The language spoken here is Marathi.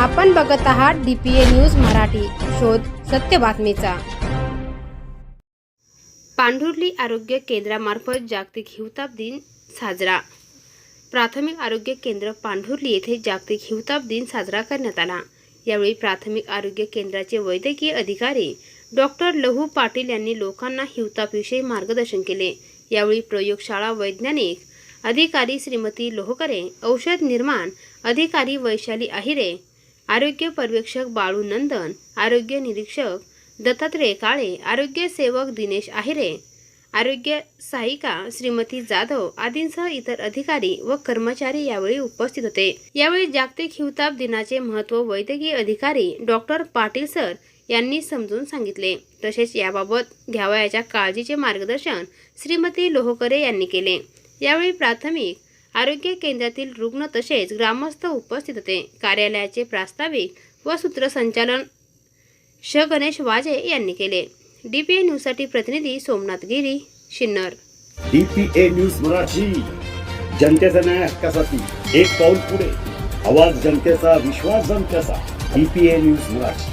आपण बघत आहात डीपीए न्यूज मराठी. शोध सत्य बातमीचा. पांढुर्ली आरोग्य केंद्रामार्फत जागतिक हिवताप दिन साजरा. प्राथमिक आरोग्य केंद्र पांढुर्ली येथे जागतिक हिवताप दिन साजरा करण्यात आला. यावेळी प्राथमिक आरोग्य केंद्राचे वैद्यकीय अधिकारी डॉक्टर लहू पाटील यांनी लोकांना हिवतापविषयी मार्गदर्शन केले. यावेळी प्रयोगशाळा वैज्ञानिक अधिकारी श्रीमती लोहकरे औषध निर्माण अधिकारी वैशाली आहिरे आरोग्य पर्यवेक्षक बाळू नंदन आरोग्य निरीक्षक दत्तात्रय काळे आरोग्य सेवक दिनेश आहिरे आरोग्य सहायिका श्रीमती जाधव आदींसह इतर अधिकारी व कर्मचारी यावेळी उपस्थित होते. यावेळी जागतिक हिवताप दिनाचे महत्त्व वैद्यकीय अधिकारी डॉक्टर पाटील सर यांनी समजून सांगितले. तसेच याबाबत घ्यावयाच्या काळजीचे मार्गदर्शन श्रीमती लोहकरे यांनी केले. यावेळी प्राथमिक आरोग्य केंद्रातील रुग्ण तसेच ग्रामस्थ उपस्थित होते. कार्यालयाचे प्रास्ताविक व सूत्रसंचालन श. गणेश वाजे यांनी केले. डीपीए न्यूजसाठी प्रतिनिधी Somnath Giri Sinnar. DPA news Marathi. जनतेचा न्याय हक्कासाठी एक पाऊल पुढे. आवाज जनतेचा विश्वास जनतेचा. DPA news Marathi.